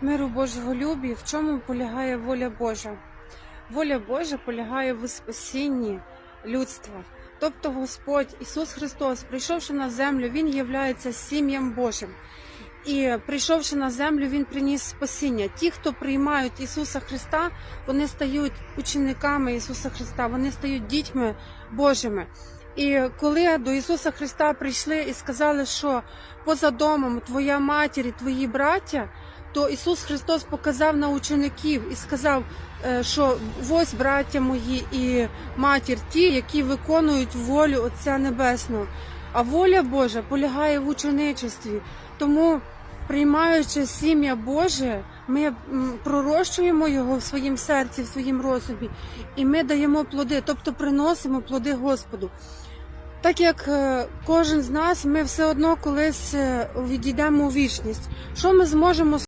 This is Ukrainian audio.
Миру Божого любі, в чому полягає воля Божа? Воля Божа полягає в спасінні людства. Тобто Господь Ісус Христос, прийшовши на землю, Він являється сім'ям Божим. І прийшовши на землю, Він приніс спасіння. Ті, хто приймають Ісуса Христа, вони стають учениками Ісуса Христа, вони стають дітьми Божими. І коли до Ісуса Христа прийшли і сказали, що поза домом твоя матір і твої браття, то Ісус Христос показав на учеників і сказав, е, що ось браття мої і матір ті, які виконують волю Отця Небесного. А воля Божа полягає в ученичестві. Тому, приймаючи сім'я Боже, ми пророщуємо його в своїм серці, в своїм розумі, і ми даємо плоди, тобто приносимо плоди Господу. Так як е, кожен з нас, ми все одно колись е, відійдемо у вічність. Що ми зможемо